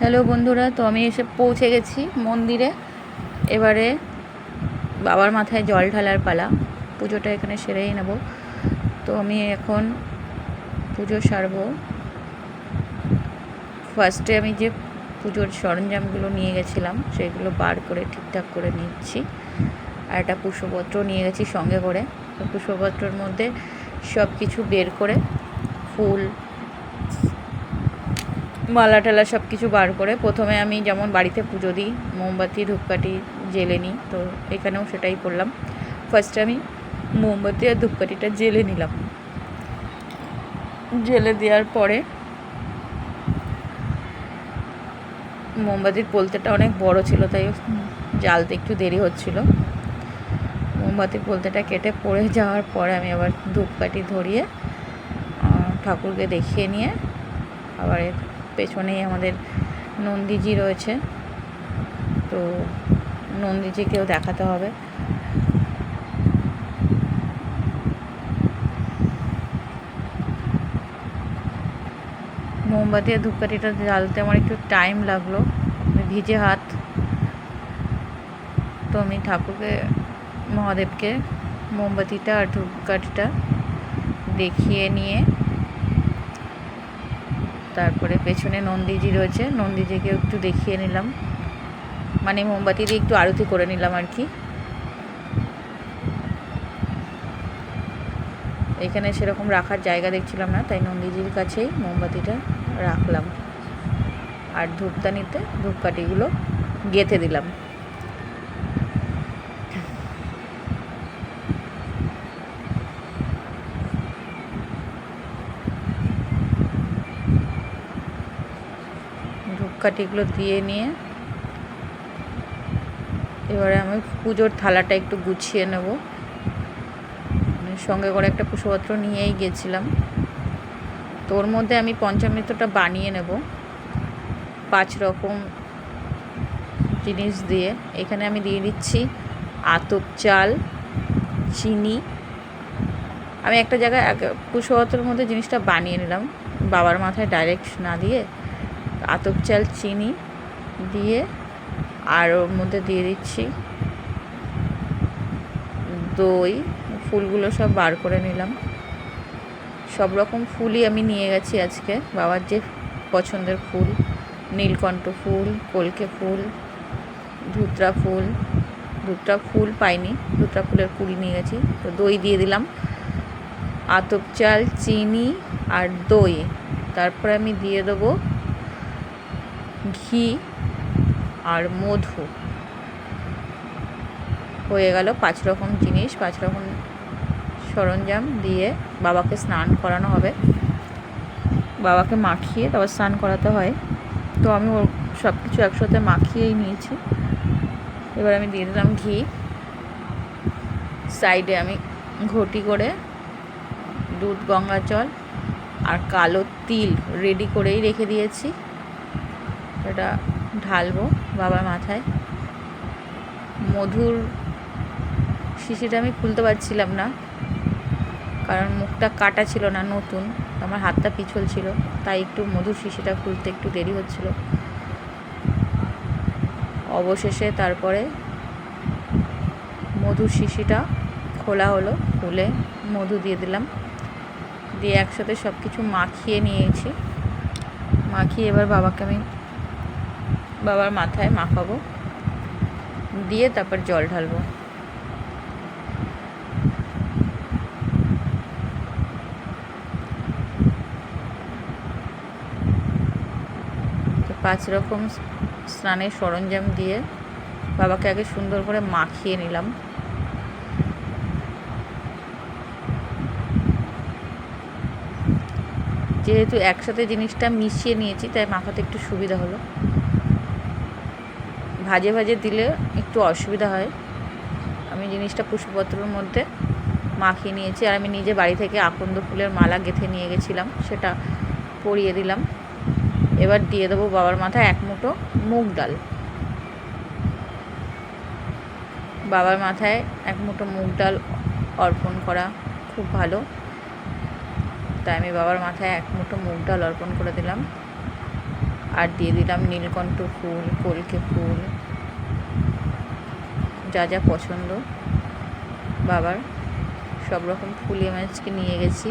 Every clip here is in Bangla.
হ্যালো বন্ধুরা, তো আমি এসে পৌঁছে গেছি মন্দিরে। এবারে বাবার মাথায় জল ঢালার পালা। পুজোটা এখানে সেরেই নেব। তো আমি এখন পুজো সারবো। ফার্স্টে আমি যে পুজোর সরঞ্জামগুলো নিয়ে গেছিলাম, সেগুলো বার করে ঠিকঠাক করে নিচ্ছি। আর একটা পুষ্পপত্র নিয়ে গেছি সঙ্গে করে। পুষ্পপত্রর মধ্যে সব কিছু বের করে ফুল মালা টালা সব কিছু বার করে প্রথমে আমি যেমন বাড়িতে পুজো দিই, মোমবাতি, ধূপকাঠি জেলে নিই, তো এখানেও সেটাই করলাম। ফার্স্টে আমি মোমবাতি আর ধূপকাঠিটা জেলে নিলাম। জেলে দেওয়ার পরে মোমবাতির পোলতেটা অনেক বড় ছিল, তাই জ্বালতে একটু দেরি হচ্ছিল। মোমবাতির পোলতেটা কেটে পড়ে যাওয়ার পরে আমি আবার ধূপকাঠি ধরিয়ে ঠাকুরকে দেখিয়ে নিয়ে আবার পেছনেই আমাদের নন্দীজি রয়েছে। তো নন্দীজিকেও দেখাতে হবে। মোমবাতি আর ধূপকাঠিটা জ্বালতে আমার একটু টাইম লাগল। ভিজে হাত। তো আমি ঠাকুরকে, মহাদেবকে মোমবাতিটা আর ধূপকাঠিটা দেখিয়ে নিয়ে তারপরে পেছনে নন্দীজি রয়েছে। নন্দীজিকে একটু দেখিয়ে নিলাম। মানে মোমবাতি দিয়ে একটু আরতি করে নিলাম আর কি। এখানে সেরকম রাখার জায়গা দেখছিলাম না, তাই নন্দীজির কাছেই মোমবাতিটা রাখলাম। আর ধূপদানিতে ধূপকাঠিগুলো গেঁথে দিলাম। ধূপকাঠিগুলো দিয়ে নিয়ে এবারে আমি পুজোর থালাটা একটু গুছিয়ে নেব। সঙ্গে করে একটা পুষ্পপত্র নিয়েই গেছিলাম। তো ওর মধ্যে আমি পঞ্চামৃতটা বানিয়ে নেব পাঁচ রকম জিনিস দিয়ে। এখানে আমি দিয়ে দিচ্ছি আতপ চাল, চিনি। আমি একটা জায়গায় পুষ্পপত্রের মধ্যে জিনিসটা বানিয়ে নিলাম। বাবার মাথায় ডাইরেক্ট না দিয়ে আতপ চাল, চিনি দিয়ে আর ওর মধ্যে দিয়ে দিচ্ছি। দই, ফুলগুলো সব বার করে নিলাম। সব রকম ফুলই আমি নিয়ে গেছি আজকে। বাবার যে পছন্দের ফুল, নীলকণ্ঠ ফুল, কলকে ফুল, ধুতরা ফুল। ধুতরা ফুল পাইনি, ধুতরা ফুলের কুড়ি নিয়ে গেছি। তো দই দিয়ে দিলাম। আতপ চাল, চিনি আর দই। তারপরে আমি দিয়ে দেবো ঘি আর মধু। হয়ে গেল পাঁচ রকম জিনিস, পাঁচ রকম সরঞ্জাম দিয়ে বাবাকে স্নান করানো হবে। বাবাকে মাখিয়ে তারপর স্নান করাতে হয়। তো আমি ওর সব কিছু একসাথে মাখিয়েই নিয়েছি। এবার আমি দিয়ে দিলাম ঘি। সাইডে আমি ঘটি করে দুধ গঙ্গা জল আর কালো তিল রেডি করেই রেখে দিয়েছি। এটা ঢালবো বাবার মাথায়। মধুর শিশিটা আমি খুলতে পারছিলাম না, কারণ মুখটা কাটা ছিল না, নতুন। আমার হাতটা পিছল ছিল, তাই একটু মধুর শিশিটা খুলতে একটু দেরি হচ্ছিল। অবশেষে তারপরে মধুর শিশিটা খোলা হলো, খুলে মধু দিয়ে দিলাম। দিয়ে একসাথে সব কিছু মাখিয়ে নিয়েছি। মাখিয়ে এবার বাবাকে আমি বাবার মাথায় মাখাবো। দিয়ে তারপর জল ঢালবো। পাঁচ রকম স্নানের সরঞ্জাম দিয়ে বাবাকে আগে সুন্দর করে মাখিয়ে নিলাম। যেহেতু একসাথে জিনিসটা মিশিয়ে নিয়েছি, তাই মাখাতে একটু সুবিধা হলো। ভাজে ভাজে দিলে একটু অসুবিধা হয়। আমি জিনিসটা পুষ্পপত্রের মধ্যে মাখিয়ে নিয়েছি। আর আমি নিজে বাড়ি থেকে আকন্দ ফুলের মালা গেঁথে নিয়ে গেছিলাম, সেটা পরিয়ে দিলাম। এবার দিয়ে দেবো বাবার মাথায় এক মুঠো মুগ ডাল। বাবার মাথায় এক মুঠো মুগ ডাল অর্পণ করা খুব ভালো। তাই আমি বাবার মাথায় এক মুঠো মুগ ডাল অর্পণ করে দিলাম। আর দিয়ে দিলাম নীলকণ্ঠ ফুল, কলকে ফুল, যা যা পছন্দ। বাবার সব রকম ফুল আমি নিয়ে গেছি।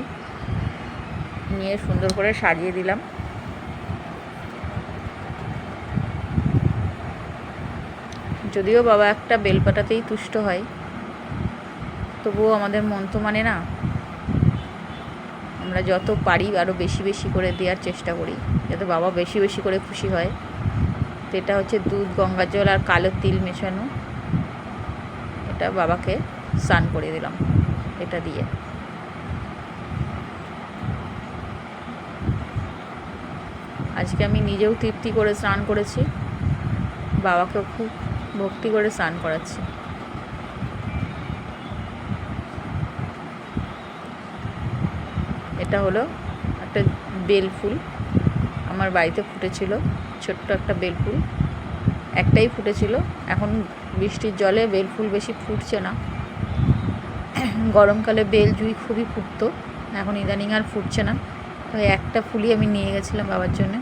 নিয়ে সুন্দর করে সাজিয়ে দিলাম। যদিও বাবা একটা বেলপাতাতেই তুষ্ট হয়, তবুও আমাদের মন তো মানে না। আমরা যত পারি আরও বেশি বেশি করে দেওয়ার চেষ্টা করি, যাতে বাবা বেশি বেশি করে খুশি হয়। তো এটা হচ্ছে দুধ, গঙ্গা জল আর কালো তিল মেশানো। এটা বাবাকে স্নান করে দিলাম, এটা দিয়ে। আজকে আমি নিজেও তৃপ্তি করে স্নান করেছি, বাবাকেও খুব ভক্তি করে স্নান করাচ্ছি। এটা হলো একটা বেল ফুল। আমার বাড়িতে ফুটেছিল ছোট্ট একটা বেল ফুল। একটাই ফুটেছিল। এখন বৃষ্টির জলে বেল ফুল বেশি ফুটছে না। গরমকালে বেল জুই খুবই ফুটতো। এখন ইদানিং আর ফুটছে না। তো একটা ফুলই আমি নিয়ে গেছিলাম বাবার জন্য।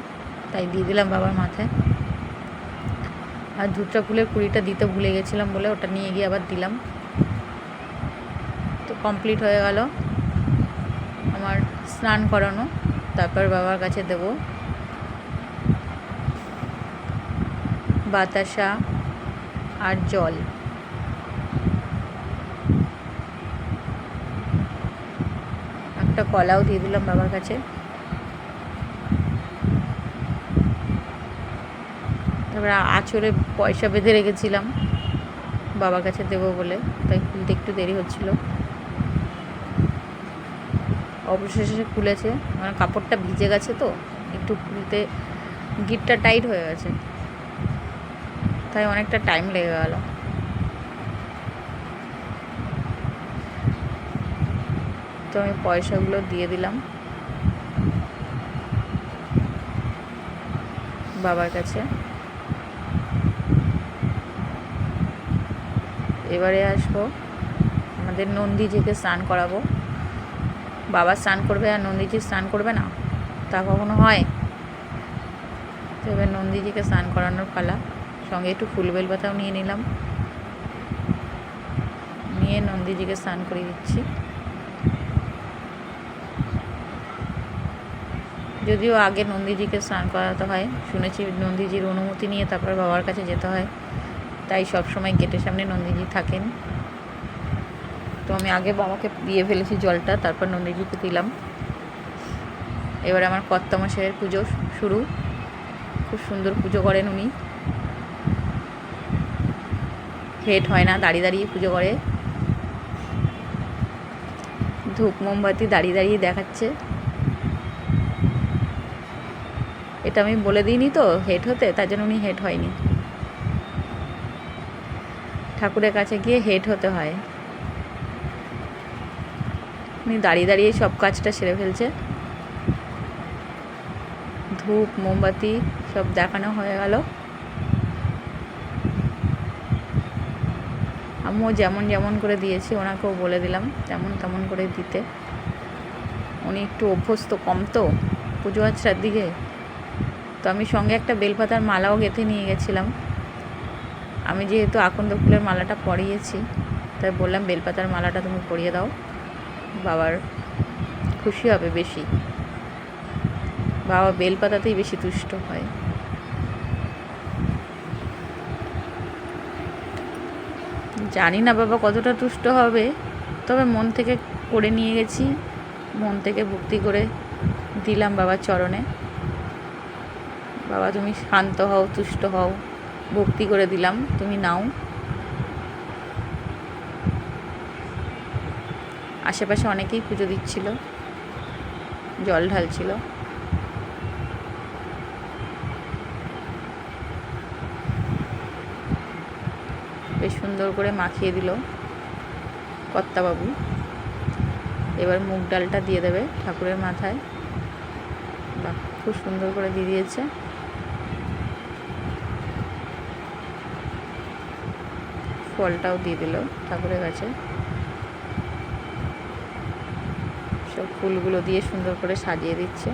তাই দিয়ে দিলাম বাবার মাথায়। আর ধুতরা ফুলের কুড়িটা দিতে ভুলে গেছিলাম বলে ওটা নিয়ে গিয়ে আবার দিলাম। তো কমপ্লিট হয়ে গেল। আমার স্নান করানো, তারপর বাবার কাছে দেব। বাতাসা আর জল। একটা কলাও দিয়ে দিলাম বাবার কাছে। তারপরে আঁচড়ে পয়সা বেঁধে রেখেছিলাম। বাবার কাছে দেবো বলে, তাই খুলতে একটু দেরি হচ্ছিল। অবশেষে খুলেছে। মানে কাপড়টা ভিজে গেছে তো, একটু খুলতে গিটটা টাইট হয়ে গেছে। তাই অনেকটা টাইম লেগে গেল। তো আমি পয়সাগুলো দিয়ে দিলাম। বাবার কাছে। এবারে আসব। আমাদের নন্দীজিকে স্নান করাবো। বাবা স্নান করবে আর নন্দীজি স্নান করবে না? তা কখনো হয়? তো এবার নন্দীজিকে স্নান করানোর পালা। সঙ্গে একটু ফুলবেল পাতাও নিয়ে নিলাম। নিয়ে নন্দীজিকে স্নান করিয়ে দিচ্ছি। যদিও আগে নন্দীজিকে স্নান করাতে হয়, শুনেছি নন্দীজির অনুমতি নিয়ে তারপর বাবার কাছে যেতে হয়। তাই সব সময় গেটের সামনে নন্দীজি থাকেন। তো আমি আগে বাবাকে দিয়ে ফেলেছি জলটা, তারপর নন্দীজিকে দিলাম। এবার আমার কর্তামশাইয়ের পুজো শুরু। খুব সুন্দর পুজো করেন উনি। হেট হয় না, দাঁড়িয়ে দাঁড়িয়ে পুজো করে। ধূপ মোমবাতি দাঁড়িয়ে দাঁড়িয়ে দেখাচ্ছে। এটা আমি বলে দিইনি তো, হেট হতে, তার জন্য উনি হেট হয়নি। ঠাকুরের কাছে গিয়ে হেট হতে হয়। উনি দাঁড়িয়ে দাঁড়িয়ে সব কাজটা সেরে ফেলছে। ধূপ, মোমবাতি সব দেখানো হয়ে গেল। আমিও যেমন যেমন করে দিয়েছি, ওনাকেও বলে দিলাম তেমন তেমন করে দিতে। উনি একটু অভ্যস্ত কম তো, পুজো আচ্ছার দিকে। তো আমি সঙ্গে একটা বেলপাতার মালাও গেঁথে নিয়ে গেছিলাম। আমি যেহেতু আকন্দ ফুলের মালাটা পরিয়েছি, তাই বললাম বেলপাতার মালাটা তুমি পরিয়ে দাও। বাবার খুশি হবে বেশি। বাবা বেলপাতাতেই বেশি তুষ্ট হয়। জানি না বাবা কতটা তুষ্ট হবে, তবে মন থেকে করে নিয়ে গেছি। মন থেকে ভক্তি করে দিলাম বাবার চরণে। বাবা তুমি শান্ত হও, তুষ্ট হও, ভক্তি করে দিলাম, তুমি নাও। আশেপাশে অনেকেই পুজো দিচ্ছিল। জল ঢালছিল। বেশ সুন্দর করে মাখিয়ে দিল কর্তাবাবু। এবার মুগ ডালটা দিয়ে দেবে ঠাকুরের মাথায়। বাহ, খুব সুন্দর করে দিয়ে দিয়েছে। ফলটাও দিয়ে দিল ঠাকুরের কাছে। ফুলগুলো দিয়ে সুন্দর করে সাজিয়ে দিচ্ছে।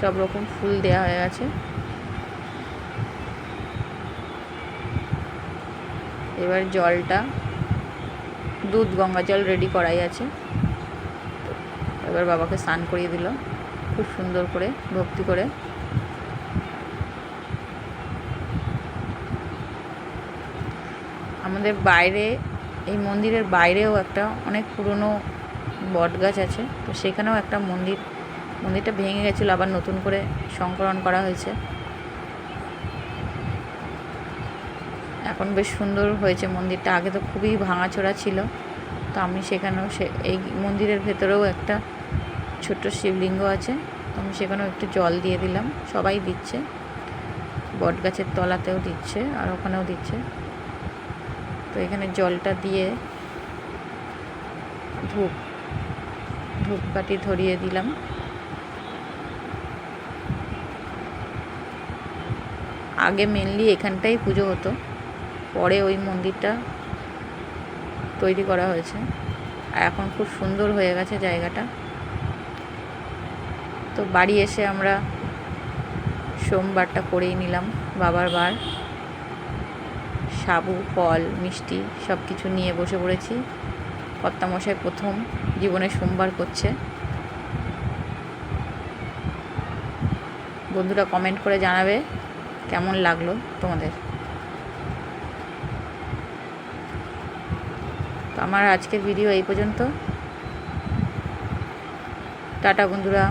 সব রকম ফুল দেয়া হয়ে গেছে। এবার জলটা, দুধ, গঙ্গা জল রেডি করাই আছে। এবার বাবাকে স্নান করিয়ে দিল, খুব সুন্দর করে, ভক্তি করে। আমাদের বাইরে, এই মন্দিরের বাইরেও একটা অনেক পুরনো বট গাছ আছে। তো সেখানেও একটা মন্দির, মন্দিরটা ভেঙে গেছিল, আবার নতুন করে সংকলন করা হয়েছে। এখন বেশ সুন্দর হয়েছে মন্দিরটা। আগে তো খুবই ভাঙাচোরা ছিল। তো আমি সেখানেও সে, এই মন্দিরের ভেতরেও একটা ছোট্ট শিবলিঙ্গ আছে। তো আমি সেখানেও একটু জল দিয়ে দিলাম। সবাই দিচ্ছে। বট গাছের তলাতেও দিচ্ছে আর ওখানেও দিচ্ছে। তো এখানে জলটা দিয়ে ধূপ, ধূপকাঠি ধরিয়ে দিলাম। আগে মেনলি এখানটাই পুজো হতো, পরে ওই মন্দিরটা তৈরি করা হয়েছে। আর এখন খুব সুন্দর হয়ে গেছে জায়গাটা। তো বাড়ি এসে আমরা সোমবারটা করেই নিলাম, বাবার বার। সাবু, ফল, মিষ্টি সব কিছু নিয়ে বসে পড়েছি। কর্তামশাই প্রথম জীবনে সোমবার করছে। বন্ধুরা কমেন্ট করে জানাবে কেমন লাগল তোমাদের। তো আমার আজকের ভিডিও এই পর্যন্ত। টাটা বন্ধুরা।